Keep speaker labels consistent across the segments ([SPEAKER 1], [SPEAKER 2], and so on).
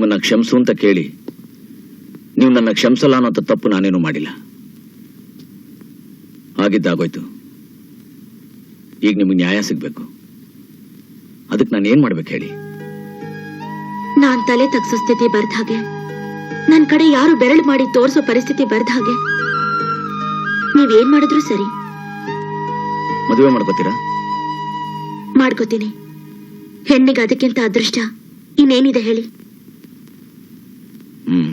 [SPEAKER 1] ನಿಮ್ಮನ್ನ ಕ್ಷಮಿಸು ಅಂತ ಕೇಳಿ ನೀವು ನನ್ನ ಕ್ಷಮಿಸಲ್ಲ ಅನ್ನೋ ತಪ್ಪು ನಾನೇನು ಮಾಡಿಲ್ಲ. ಆಗಿದ್ದಾಗೋಯ್ತು. ಈಗ ನಿಮಗೆ ನ್ಯಾಯ ಸಿಗಬೇಕು. ಅದಕ್ಕೆ ನಾನು ಏನ್ ಮಾಡ್ಬೇಕು ಹೇಳಿ?
[SPEAKER 2] ನಾನ್ ತಲೆ ತಗ್ಸೋ ಸ್ಥಿತಿ ಬರ್ದ ಹಾಗೆ. ನನ್ನ ಕಡೆ ಯಾರು ಬೆರಳು ಮಾಡಿ ತೋರಿಸೋ ಪರಿಸ್ಥಿತಿ ಬರ್ದ ಹಾಗೆ. ನೀವೇನ್ ಮಾಡಿದ್ರು ಸರಿ.
[SPEAKER 1] ಮದುವೆ ಮಾಡ್ಕೋತೀರಾ?
[SPEAKER 2] ಮಾಡ್ಕೋತೀನಿ. ಹೆಣ್ಣಿಗೆ ಅದಕ್ಕಿಂತ ಅದೃಷ್ಟ ಇನ್ನೇನಿದೆ ಹೇಳಿ.
[SPEAKER 1] ಹ್ಮ್.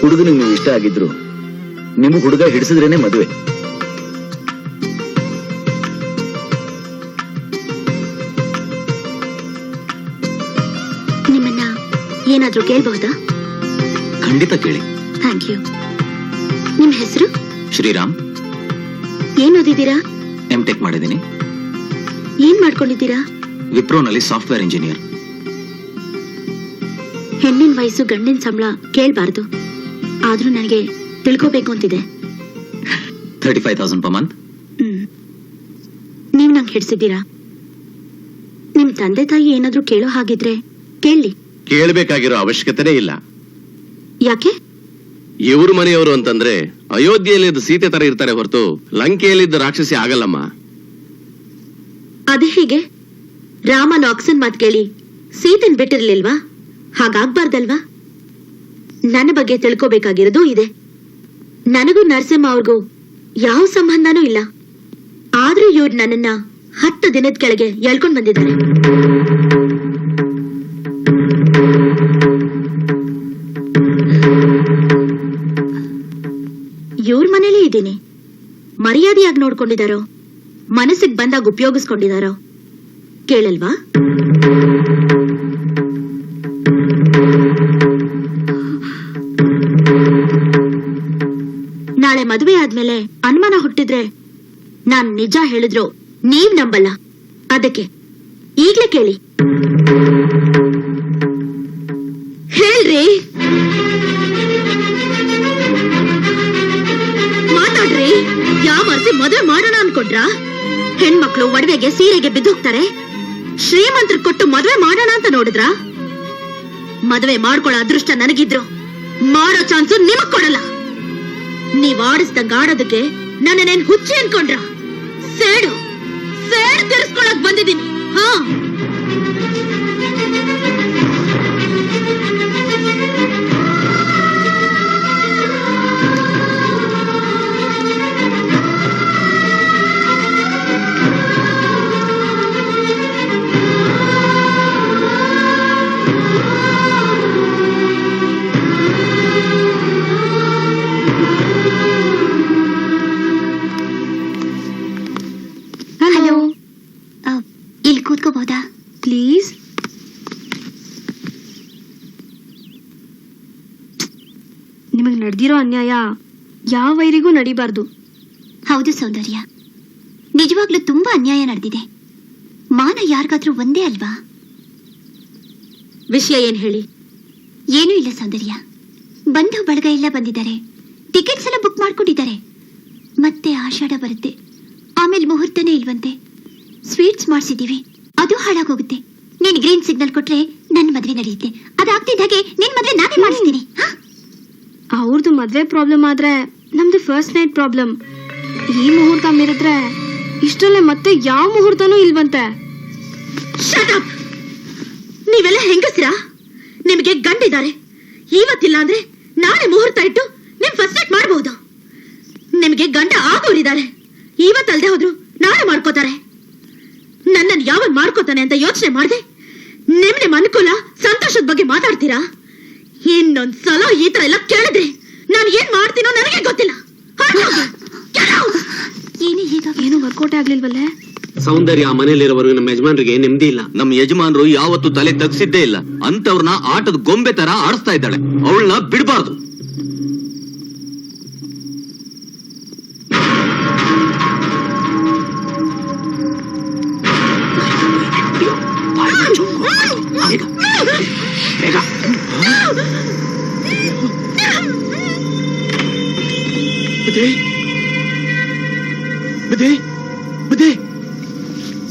[SPEAKER 1] ಹುಡುಗನಿಗೆ ನೀವು ಇಷ್ಟ ಆಗಿದ್ರು ನಿಮಗೆ ಹುಡುಗ ಹಿಡಿಸಿದ್ರೇನೆ ಮದುವೆ.
[SPEAKER 2] ನಿಮ್ಮನ್ನ ಏನಾದ್ರೂ ಕೇಳಬಹುದಾ?
[SPEAKER 3] ಖಂಡಿತ ಕೇಳಿ.
[SPEAKER 2] Thank you. ನಿಮ್ ಹೆಸರು?
[SPEAKER 3] ಶ್ರೀರಾಮ್.
[SPEAKER 2] ಏನ್ ಓದಿದ್ದೀರಾ?
[SPEAKER 3] ಎಂ ಟೆಕ್ ಮಾಡಿದ್ದೀನಿ.
[SPEAKER 2] ಏನ್ ಮಾಡ್ಕೊಂಡಿದ್ದೀರಾ?
[SPEAKER 3] ವಿಪ್ರೋನಲ್ಲಿ ಸಾಫ್ಟ್ವೇರ್ ಇಂಜಿನಿಯರ್.
[SPEAKER 2] ಹೆಣ್ಣಿನ ವಯಸ್ಸು ಗಂಡಿನ ಸಂಬಳ ಕೇಳ್ಬಾರ್ದು. ಆದ್ರೂ ನನಗೆ ತಿಳ್ಕೋಬೇಕು ಅಂತಿದೆ.
[SPEAKER 3] Thirty five thousand per month.
[SPEAKER 2] ನೀವು ನೀವ್ ನಂಗೆ ಹಿಡ್ಸಿದ್ದೀರಾ ನಿಮ್ ತಂದೆ ತಾಯಿ ಏನಾದ್ರೂ ಕೇಳೋ ಹಾಗಿದ್ರೆ ಕೇಳಿ.
[SPEAKER 4] ಕೇಳಬೇಕಾಗಿರೋ ಅವಶ್ಯಕತೆನೇ ಇಲ್ಲ.
[SPEAKER 2] ಯಾಕೆ?
[SPEAKER 4] ಇವ್ರ ಮನೆಯವರು ಅಂತಂದ್ರೆ ಅಯೋಧ್ಯೆಯಲ್ಲಿದ್ದ ಸೀತೆ ತರ ಇರ್ತಾರೆ ಹೊರತು ಲಂಕೆಯಲ್ಲಿದ್ದ ರಾಕ್ಷಸಿ ಆಗಲ್ಲಮ್ಮ.
[SPEAKER 2] ಅದು ಹೀಗೆ. ರಾಮನ ಆಕ್ಸನ್ ಮಾತ್ ಕೇಳಿ ಸೀತನ್ ಬಿಟ್ಟಿರ್ಲಿಲ್ವಾ? ಹಾಗಾಗ್ಬಾರ್ದಲ್ವಾ? ನನ್ನ ಬಗ್ಗೆ ತಿಳ್ಕೋಬೇಕಾಗಿರೋದು ಇದೆ. ನನಗೂ ನರಸಿಂಹ ಅವ್ರಿಗೂ ಯಾವ ಸಂಬಂಧನೂ ಇಲ್ಲ. ಆದ್ರೂ ಇವ್ರು ನನ್ನನ್ನ ಹತ್ತು ದಿನದ ಕೆಳಗೆ ಎಳ್ಕೊಂಡ್ ಬಂದಿದ್ದಾರೆ. ಮರ್ಯಾದೆಯಾಗಿ ನೋಡ್ಕೊಂಡಿದಾರೋ? ಮನಸ್ಸಿಗೆ ಬಂದಾಗ ಉಪಯೋಗಿಸ್ಕೊಂಡಿದಾರೋ? ಕೇಳಲ್ವಾ? ನಾಳೆ ಮದುವೆ ಆದ್ಮೇಲೆ ಅನುಮಾನ ಹುಟ್ಟಿದ್ರೆ ನಾನ್ ನಿಜ ಹೇಳಿದ್ರು ನೀವ್ ನಂಬಲ್ಲ. ಅದಕ್ಕೆ ಈಗ್ಲೇ ಕೇಳಿ. ಹೆಣ್ಮಕ್ಳು ಒಡವೆಗೆ ಸೀರೆಗೆ ಬಿದ್ದೋಗ್ತಾರೆ? ಶ್ರೀಮಂತರು ಕೊಟ್ಟು ಮದುವೆ ಮಾಡೋಣ ಅಂತ ನೋಡಿದ್ರ? ಮದುವೆ ಮಾಡ್ಕೊಳ್ಳೋ ಅದೃಷ್ಟ ನನಗಿದ್ರು. ಮಾಡೋ ಚಾನ್ಸು ನಿಮಗ್ ಕೊಡಲ್ಲ. ನೀವ್ ಗಾಡೋದಕ್ಕೆ ನನ್ನ ನನ್ನೇನ್ ಹುಚ್ಚಿ ಅನ್ಕೊಂಡ್ರ? ಸೇಡು ಸೇಡು ತಿರ್ಸ್ಕೊಳಕ್ ಬಂದಿದ್ದೀನಿ. ಹಾ.
[SPEAKER 5] ಅನ್ಯಾಯ ಯಾವ ವೈರಿಗೂ ನಡಿಬಾರ್ದು.
[SPEAKER 2] ಹೌದು ಸೌಂದರ್ಯ. ನಿಜವಾಗ್ಲೂ ತುಂಬಾ ಅನ್ಯಾಯ ನಡೆದಿದೆ. ಮಾನ ಯಾರಿಗಾದ್ರೂ ಒಂದೇ ಅಲ್ವಾ? ವಿಷಯ ಏನ್ ಹೇಳಿ? ಏನೂ ಇಲ್ಲ ಸೌಂದರ್ಯ. ಬಂಧು ಬಳಗ ಎಲ್ಲ ಬಂದಿದ್ದಾರೆ. ಟಿಕೆಟ್ಸ್ ಎಲ್ಲ ಬುಕ್ ಮಾಡ್ಕೊಂಡಿದ್ದಾರೆ. ಮತ್ತೆ ಆಷಾಢ ಬರುತ್ತೆ. ಆಮೇಲೆ ಮುಹೂರ್ತನೇ ಇಲ್ವಂತೆ. ಸ್ವೀಟ್ಸ್ ಮಾಡಿಸಿದೀವಿ ಅದು ಹಾಳಾಗೋಗುತ್ತೆ. ನೀನ್ ಗ್ರೀನ್ ಸಿಗ್ನಲ್ ಕೊಟ್ರೆ ನನ್ನ ಮದುವೆ ನಡೆಯುತ್ತೆ. ಅದಾಗ್ತಿದ್ದಾಗೆ ನಿನ್ ಮದ್ವೆ ನಾನೇ ಮಾಡಿಸ್ತೀನಿ. ಹಾ?
[SPEAKER 5] ಅವ್ರದ್ದು ಮದ್ವೆ ಪ್ರಾಬ್ಲಮ್ ಆದ್ರೆ ನಮ್ದು ಫಸ್ಟ್ ನೈಟ್ ಪ್ರಾಬ್ಲಮ್ ಈ ಮುಹೂರ್ತ ಮೀರಿದ್ರೆ ಇಷ್ಟರಲ್ಲೇ ಮತ್ತೆ ಯಾವ ಮುಹೂರ್ತನೂ ಇಲ್ವಂತೆ!
[SPEAKER 2] ನೀವೆಲ್ಲ ಹೆಂಗಸ್ತೀರಾ? ನಿಮಗೆ ಗಂಡಿದ್ದಾರೆ ಇವತ್ತಿಲ್ಲ ಅಂದ್ರೆ ನಾಳೆ ಮುಹೂರ್ತ ಇಟ್ಟು ನಿಮ್ ಫಸ್ಟ್ ನೈಟ್ ಮಾಡಬಹುದು ನಿಮಗೆ ಗಂಡ ಆಗೋರಿದ್ದಾರೆ. ಇವತ್ತಲ್ದೆ ಹೋದ್ರು ನಾಳೆ ಮಾಡ್ಕೋತಾರೆ. ನನ್ನನ್ನು ಯಾವಾಗ ಮಾಡ್ಕೋತಾನೆ ಅಂತ ಯೋಚನೆ ಮಾಡಿದೆ? ನಿಮ್ ನಿಮ್ ಅನುಕೂಲ ಸಂತೋಷದ ಬಗ್ಗೆ ಮಾತಾಡ್ತೀರಾ? ಇನ್ನೊಂದ್ ಸಲ ಈ ತರ ಎಲ್ಲ ಕೇಳಿದ್ರೆ ನಾನು ಏನ್ ಮಾಡ್ತೀನೋ ನನಗೆ ಗೊತ್ತಿಲ್ಲ!
[SPEAKER 5] ಏನು ವರ್ಕೌಟ್ ಆಗ್ಲಿಲ್ವಲ್ಲೇ?
[SPEAKER 6] ಸೌಂದರ್ಯ ಮನೇಲಿರೋವರೆಗೂ ನಮ್ಮ ಯಜಮಾನ್ರಿಗೆ ನೆಮ್ಮದಿ ಇಲ್ಲ.
[SPEAKER 3] ನಮ್ಮ ಯಜಮಾನ್ರು ಯಾವತ್ತು ತಲೆ ತಗ್ಸಿದ್ದೇ ಇಲ್ಲ. ಅಂತವ್ರನ್ನ ಆಟದ ಗೊಂಬೆ ತರ ಆಡಿಸ್ತಾ ಇದ್ದಾಳೆ. ಅವಳನ್ನ ಬಿಡಬಾರ್ದು.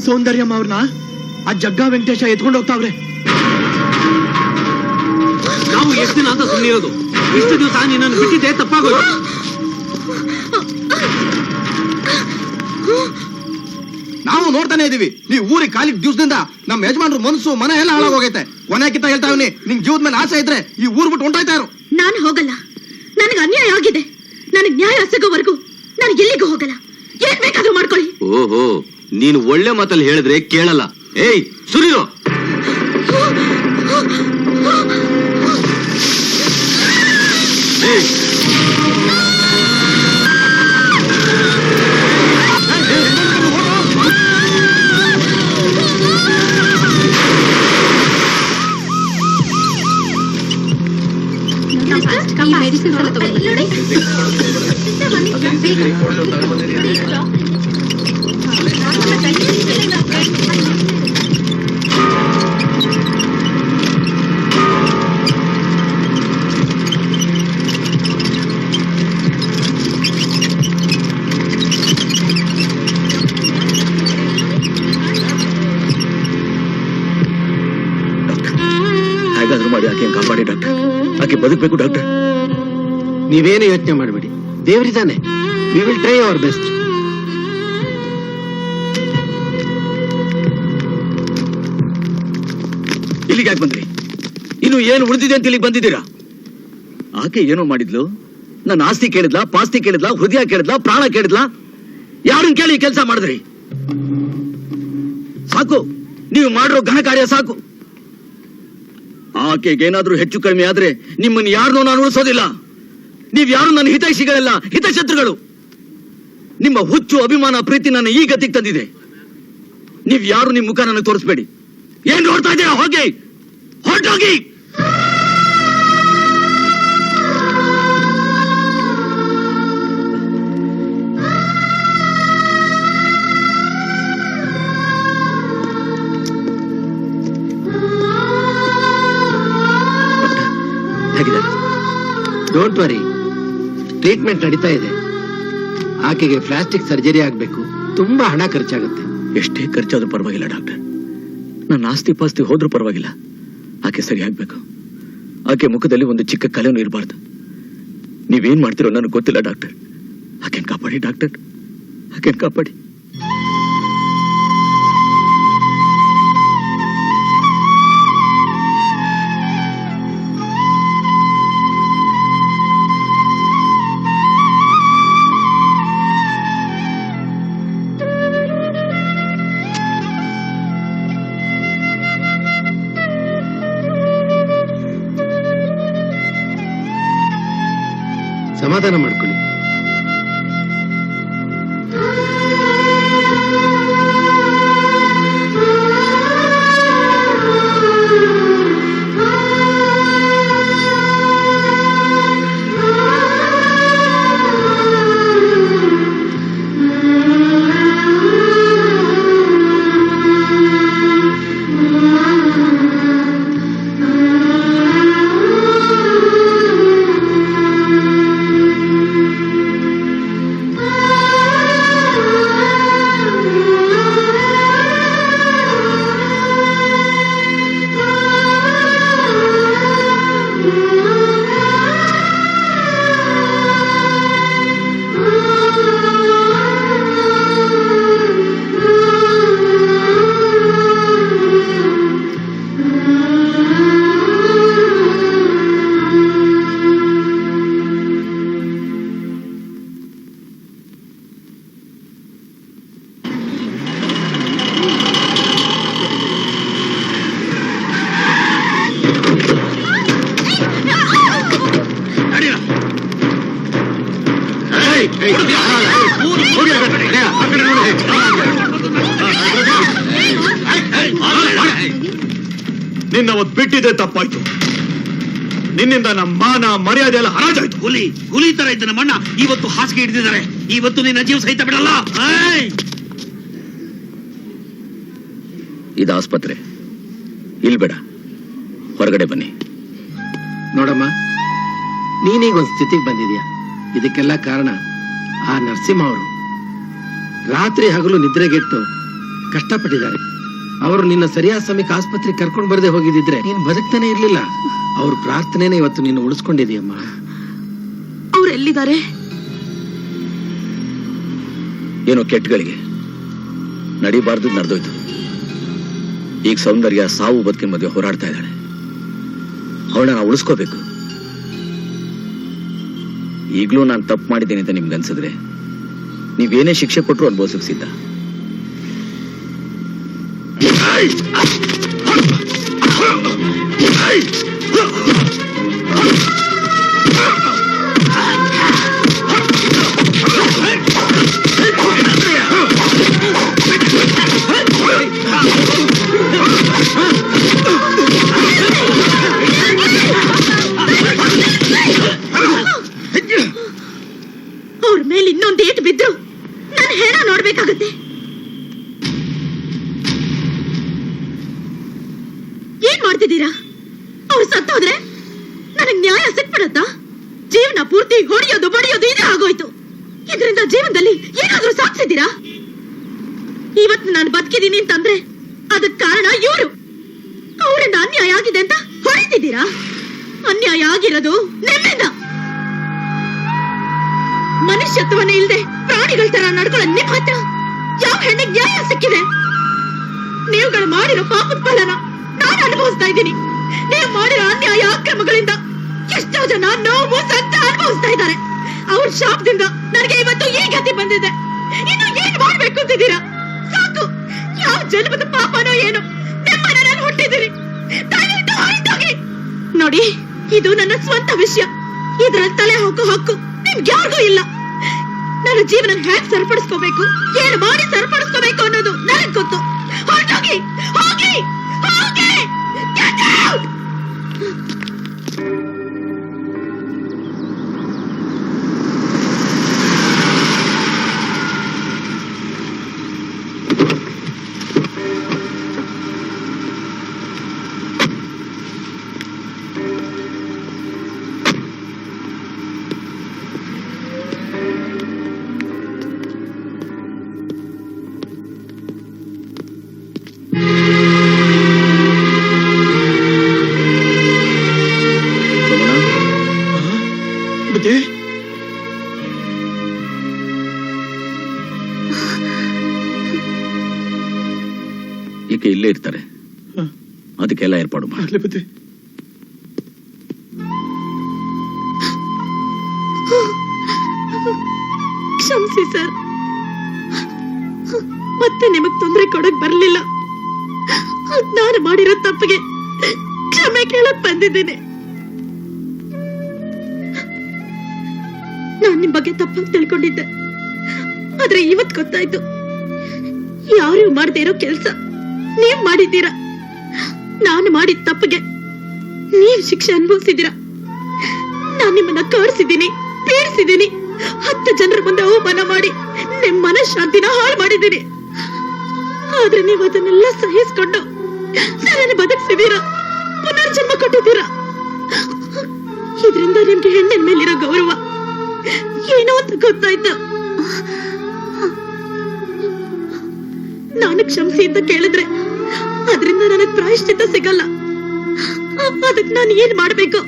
[SPEAKER 7] ಸೌಂದರ್ಯಮ್ಮ ಅವ್ರನ್ನ ಆ ಜಗ್ಗ ವೆಂಕಟೇಶ ಎತ್ಕೊಂಡು ಹೋಗ್ತಾವ್ರೆ.
[SPEAKER 6] ನಾವು ಎಷ್ಟು ದಿನ ಅಂತ ಸುಮ್ಮನಿರೋದು ಇಷ್ಟು ದಿವಸ ನಿನ್ನನ್ನು ಬಿಟ್ಟಿದ್ದೆ ತಪ್ಪಾಗೋದು
[SPEAKER 7] ನಾವು ನೋಡ್ತಾನೆ ಇದೀವಿ. ನೀವು ಊರಿಗೆ ಕಾಲಿಗೆ ದಿವಸದಿಂದ ನಮ್ಮ ಯಜಮಾನ್ರು ಮನಸ್ಸು ಮನೆ ಎಲ್ಲ ಹಾಳಾಗೋಗೈತೆ. ಕೊನೆ ಹೇಳ್ತಾ ಇವನಿ ನಿಂಗ್ ಜೀವದ ಮೇಲೆ ಆಸೆ ಇದ್ರೆ ಈ ಊರ್ ಬಿಟ್ಟು ಹೊಂಟಾಯ್ತಾ ಇರು.
[SPEAKER 2] ನಾನು ಹೋಗಲ್ಲ. ನನಗೆ ಅನ್ಯಾಯ ಆಗಿದೆ. ನನಗೆ ನ್ಯಾಯ ಸಿಗೋವರೆಗೂ ನಾನು ಎಲ್ಲಿಗೂ ಹೋಗಲ್ಲ. ಏನ್ ಬೇಕಾದ್ರೂ ಮಾಡ್ಕೊಳ್ಳಿ.
[SPEAKER 3] ಓಹೋ ನೀನು ಒಳ್ಳೆ ಮಾತಲ್ಲಿ ಹೇಳಿದ್ರೆ ಕೇಳಲ್ಲ. ಏಯ್ ಸುರಿರೋ. ಏಯ್.
[SPEAKER 1] ಡಾಕ್ಟರ್. ಹೇಗಾದ್ರೂ ಮಾಡಿ ಆಕೆ ಕಾಪಾಡಿ ಡಾಕ್ಟರ್. ಆಕೆ ಬದುಕಬೇಕು ಡಾಕ್ಟರ್.
[SPEAKER 6] ನೀವೇನು ಯೋಚನೆ ಮಾಡಬೇಡಿ. ದೇವರಿದ್ದಾನೆ we will try our best
[SPEAKER 1] ಇಲ್ಲಿಗೆ ಯಾಕೆ ಬಂದ್ರಿ? ಇನ್ನು ಏನು ಉಳಿದಿದೆ ಅಂತ ಇಲ್ಲಿಗೆ ಬಂದಿದ್ದೀರಾ? ಆಕೆ ಏನೋ ಮಾಡಿದ್ಲು? ನನ್ನ ಆಸ್ತಿ ಕೇಳಿದ್ಲಾ, ಪಾಸ್ತಿ ಕೇಳಿದ್ಲಾ, ಹೃದಯ ಕೇಳಿದ್ಲಾ, ಪ್ರಾಣ ಕೇಳಿದ್ಲಾ? ಯಾರನ್ನ ಕೇಳಿ ಕೆಲಸ ಮಾಡಿದ್ರಿ? ಸಾಕು. ನೀವು ಮಾಡಿರೋ ಘನ ಕಾರ್ಯ ಸಾಕು. ಆಕೆಗೇನಾದ್ರೂ ಹೆಚ್ಚು ಕಡಿಮೆ ಆದ್ರೆ ನಿಮ್ಮನ್ನು ಯಾರನ್ನೂ ನಾನು ಉಳಿಸೋದಿಲ್ಲ. ನೀವ್ ಯಾರು ನನ್ನ ಹಿತೈಷಿಗಳೆಲ್ಲ, ಹಿತಶತ್ರುಗಳು? ನಿಮ್ಮ ಹುಚ್ಚು ಅಭಿಮಾನ ಪ್ರೀತಿ ನನ್ನ ಈ ಗತಿಗೆ ತಂದಿದೆ. ನೀವ್ ಯಾರು ನಿಮ್ ಮುಖ ನನಗೆ ತೋರಿಸ್ಬೇಡಿ. ಏನ್ ನೋಡ್ತಾ ಇದ್ದೀರಾ? ಹೋಗಿ. ಹೊರಟೋಗಿ.
[SPEAKER 6] ಡೋಂಟ್ ವರಿ ಟ್ರೀಟ್ಮೆಂಟ್ ನಡೀತಾ ಇದೆ. ಆಕೆಗೆ ಪ್ಲಾಸ್ಟಿಕ್ ಸರ್ಜರಿ ಆಗಬೇಕು. ತುಂಬಾ ಹಣ ಖರ್ಚಾಗುತ್ತೆ.
[SPEAKER 1] ಎಷ್ಟೇ ಖರ್ಚಾದ್ರೂ ಪರವಾಗಿಲ್ಲ, ಡಾಕ್ಟರ್. ನನ್ನ ಆಸ್ತಿ ಪಾಸ್ತಿ ಹೋದ್ರೂ ಪರವಾಗಿಲ್ಲ. ಆಕೆ ಸರಿ ಆಗ್ಬೇಕು. ಆಕೆ ಮುಖದಲ್ಲಿ ಒಂದು ಚಿಕ್ಕ ಕಲೆನೂ ಇರಬಾರ್ದು. ನೀವೇನ್ ಮಾಡ್ತಿರೋ ನನಗೆ ಗೊತ್ತಿಲ್ಲ, ಡಾಕ್ಟರ್. ಆಕೆನ್ ಕಾಪಾಡಿ, ಡಾಕ್ಟರ್. ಆಕೆನ್ ಕಾಪಾಡಿ.
[SPEAKER 7] ನಿನ್ನ ಒಂದು ಬಿಟ್ಟಿದ್ದೆ ತಪ್ಪಾಯ್ತು. ನಿನ್ನಿಂದ ನಮ್ಮ ಮಾನ ಮರ್ಯಾದೆ ಎಲ್ಲ ಹರಾಜಾಯ್ತು.
[SPEAKER 8] ಹುಲಿ ಹುಲಿ ತರ ಇದ್ದ ನಮ್ಮಣ್ಣ ಇವತ್ತು ಹಾಸಿಗೆ ಹಿಡಿದಿದ್ದಾರೆ. ಇವತ್ತು ನಿನ್ನ ಜೀವ ಸಹಿತ ಬಿಡಲ್ಲ. ಏಯ್!
[SPEAKER 1] ಇದು ಆಸ್ಪತ್ರೆ. ಇಲ್ಲಿ ಬೇಡ. ಹೊರಗಡೆ ಬನ್ನಿ.
[SPEAKER 6] ನೋಡಮ್ಮ ನೀನೀಗ ಒಂದು ಸ್ಥಿತಿಗೆ ಬಂದಿದ್ಯಾ? ಇದಕ್ಕೆಲ್ಲ ಕಾರಣ ಆ ನರಸಿಂಹ ಅವರು. ರಾತ್ರಿ ಹಗಲು ನಿದ್ರೆಗೆಟ್ಟು ಕಷ್ಟಪಟ್ಟಿದ್ದಾರೆ. ಅವರು ನಿನ್ನ ಸರಿಯಾದ ಸಮಯಕ್ಕೆ ಆಸ್ಪತ್ರೆಗೆ ಕರ್ಕೊಂಡು ಬರದೆ ಹೋಗಿದ್ದಿದ್ರೆ ನೀನು ಬದುಕ್ತಾನೆ ಇರ್ಲಿಲ್ಲ. ಅವ್ರ ಪ್ರಾರ್ಥನೆನೇ ಇವತ್ತು ನೀನು ಉಳಿಸ್ಕೊಂಡಿದೀಯಮ್ಮ.
[SPEAKER 2] ಅವ್ರು ಎಲ್ಲಿದ್ದಾರೆ?
[SPEAKER 1] ಏನೋ ಕೆಟ್ಟಗಳಿಗೆ. ನಡಿಬಾರ್ದು ನಡೆದೋಯ್ತು. ಈಗ ಸೌಂದರ್ಯ ಸಾವು ಬದುಕಿನ ಮಧ್ಯೆ ಹೋರಾಡ್ತಾ ಇದ್ದಾಳೆ. ಅವಳನ್ನ ನಾವು ಉಳಿಸ್ಕೋಬೇಕು. ಈಗಲೂ ನಾನು ತಪ್ಪು ಮಾಡಿದ್ದೇನೆ ಅಂತ ನಿಮ್ಗೆ ಅನ್ಸಿದ್ರೆ ನೀವೇನೇ ಶಿಕ್ಷೆ ಕೊಟ್ಟರು ಅನುಭವಿಸಿದ್ದ ಸಿದ್ಧ.
[SPEAKER 2] ಅವ್ರ ಇದರಿಂದ ಜೀವನದಲ್ಲಿ ಏನಾದ್ರೂ ಸಾಧಿಸಿದ್ದೀರಾ? ಇವತ್ತು ನಾನು ಬದುಕಿದ್ದೀನಿ ಅಂತಂದ್ರೆ ಅದಕ್ಕೆ ಕಾರಣ ಇವರು. ಅವರಿಂದ ಅನ್ಯಾಯ ಆಗಿದೆ ಅಂತ ಹೊರತಿದ್ದೀರಾ ಅನ್ಯಾಯ ಆಗಿರೋದು ನಿಮ್ಮಿಂದ. ಮನುಷ್ಯತ್ವನೇ ಇಲ್ಲದೆ ಪ್ರಾಣಿಗಳ ತರ ನಡ್ಕೊಳ್ಳೋ ನಿಮ್ ಹತ್ರ ಯಾವ ಹೆಣ್ಣಿಗೆ ನ್ಯಾಯ ಸಿಕ್ಕಿದೆ? ನೀವುಗಳು ಮಾಡಿರೋ ಪಾಪದ ಫಲನ ನಾನು ಅನುಭವಿಸ್ತಾ ಇದ್ದೀನಿ. ನೀವು ಮಾಡಿರೋ ಅನ್ಯಾಯ ಅಕ್ರಮಗಳಿಂದ ಎಷ್ಟೋ ಜನ ನೋವು ಸಂತ ಅನುಭವಿಸ್ತಾ ಇದ್ದಾರೆ. ಅವ್ರ ಶಾಪದಿಂದ ನನಗೆ ಇವತ್ತು ಈ ಗತಿ ಬಂದಿದೆ. ಇನ್ನು ಏನ್ ಮಾಡ್ಬೇಕು ಅಂತಿದ್ದೀರಾ? ಸಾಕು. ಯಾವ ಜನ್ಮದ ಪಾಪನೋ ಏನು ನಿಮ್ಮನೆ ನಾನು ಹೊರಟೋಗಿ ನೋಡಿ, ಇದು ನನ್ನ ಸ್ವಂತ ವಿಷಯ. ಇದ್ರಲ್ಲಿ ತಲೆ ಹಾಕು ಹಕ್ಕು ನಿಮ್ಗೆ ಯಾರಿಗೂ ಇಲ್ಲ. ನನ್ನ ಜೀವನ ಹೇಗ್ ಸರಿಪಡಿಸ್ಕೋಬೇಕು? ಏನು ಮಾಡಿ ಸರಿಪಡಿಸ್ಕೋಬೇಕು ಅನ್ನೋದು ನನಗ್ ಗೊತ್ತು. ಹೊರಟೋಗಿ. ಹೋಗಿ. ಹೋಗಿ!
[SPEAKER 1] ಈಕೆ ಇಲ್ಲೇ ಇರ್ತಾರೆ. ಅದಕ್ಕೆಲ್ಲ ಏರ್ಪಾಡು ಮಾಡಿ.
[SPEAKER 2] ಕ್ಷಮಿಸಿ ಸರ್. ಮತ್ತೆ ನಿಮಗ್ ತೊಂದರೆ ಕೊಡಕ್ ಬರ್ಲಿಲ್ಲ. ನಾನು ಮಾಡಿರೋ ತಪ್ಪಿಗೆ ಕ್ಷಮೆ ಕೇಳಕ್ ಬಂದಿದ್ದೀನಿ. ನಾನ್ ನಿಮ್ ಬಗ್ಗೆ ತಪ್ಪಾಗಿ ತಿಳ್ಕೊಂಡಿದ್ದೆ. ಆದ್ರೆ ಇವತ್ ಗೊತ್ತಾಯ್ತು. ಯಾರು ಮಾಡದೇ ಇರೋ ಕೆಲ್ಸ? ನೀವ್ ಮಾಡಿದ್ದೀರಾ? ನಾನು ಮಾಡಿದ ತಪ್ಪಿಗೆ ನೀವ್ ಶಿಕ್ಷೆ ಅನುಭವಿಸಿದೀರ ನಾನು ನಿಮ್ಮನ್ನ ಕರ್ಸಿದ್ದೀನಿ ಪೀಡಿಸಿದ್ದೀನಿ ಹತ್ತು ಜನರ ಮುಂದೆ ಅವಮಾನ ಮಾಡಿ ನಿಮ್ ಮನಃಶಾಂತಿನ ಹಾಳು ಮಾಡಿದ್ದೀನಿ. ಆದ್ರೆ ನೀವು ಅದನ್ನೆಲ್ಲ ಸಹಿಸ್ಕೊಂಡು ನನ್ನನ್ನು ಬದುಕಿಸಿದೀರಾ ಪುನರ್ಜನ್ಮ ಕೊಟ್ಟಿದ್ದೀರಾ? ಇದರಿಂದ ನಿಮ್ಗೆ ಹೆಣ್ಣಿನ ಮೇಲಿರೋ ಗೌರವ ಏನೋ ಅಂತ ಗೊತ್ತಾಯ್ತು. ನಾನು ಕ್ಷಮಿಸಿ ಅಂತ ಕೇಳಿದ್ರೆ ಅದರಿಂದ ನನಗ್ ಪ್ರಾಯಶ್ಚಿತ್ತ ಸಿಗಲ್ಲ. ಅದಕ್ ನಾನು ಏನ್ ಮಾಡ್ಬೇಕು?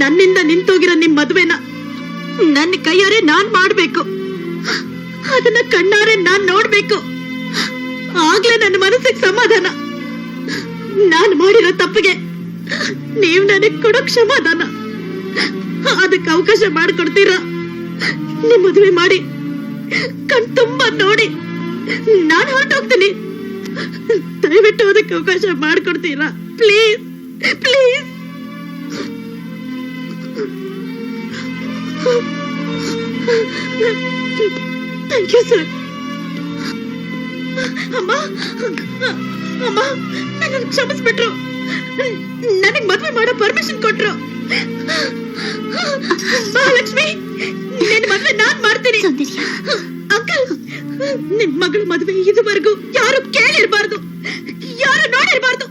[SPEAKER 2] ನನ್ನಿಂದ ನಿಂತೋಗಿರೋ ನಿಮ್ ಮದ್ವೆನ ನನ್ನ ಕೈಯಾರೆ ನಾನ್ ಮಾಡ್ಬೇಕು. ಅದನ್ನ ಕಣ್ಣಾರೆ ನಾನ್ ನೋಡ್ಬೇಕು. ಆಗ್ಲೇ ನನ್ನ ಮನಸ್ಸಿಗೆ ಸಮಾಧಾನ. ನಾನ್ ಮಾಡಿರೋ ತಪ್ಪಿಗೆ ನೀವ್ ನನಗ್ ಕೊಡೋ ಕ್ಷಮಾದಾನ. ಅದಕ್ಕೆ ಅವಕಾಶ ಮಾಡ್ಕೊಡ್ತೀರಾ? ನಿಮ್ ಮದುವೆ ಮಾಡಿ ಕಣ್ ತುಂಬಾ ನೋಡಿ. ನಾನ್ ಹೊರಟೋಗ್ತೀನಿ. ದಯವಿಟ್ಟು ಅದಕ್ಕೆ ಅವಕಾಶ ಮಾಡ್ಕೊಡ್ತೀರಾ? Please please thank you sir ಅಮ್ಮ ಅಮ್ಮ ನನ್ನ ಕ್ಷಮಿಸ್ಬಿಟ್ರು. ನನಗ್ ಮದ್ವೆ ಮಾಡೋ ಪರ್ಮಿಷನ್ ಕೊಟ್ರು. ಮಹಾಲಕ್ಷ್ಮಿ ನಿನ್ನ ಮದ್ವೆ ನಾನ್ ಮಾಡ್ತೀನಿ. ಅಂಕಲ್ ನಿಮ್ ಮಗಳ ಮದುವೆ ಇದುವರೆಗೂ ಯಾರು ಕೇಳಿರ್ಬಾರ್ದು ಯಾರು ನೋಡಿರ್ಬಾರ್ದು.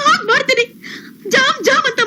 [SPEAKER 2] ಹಾಗ್ ಮಾಡ್ತೀನಿ. ಜಾಮ್ ಜಾಮ್ ಅಂತ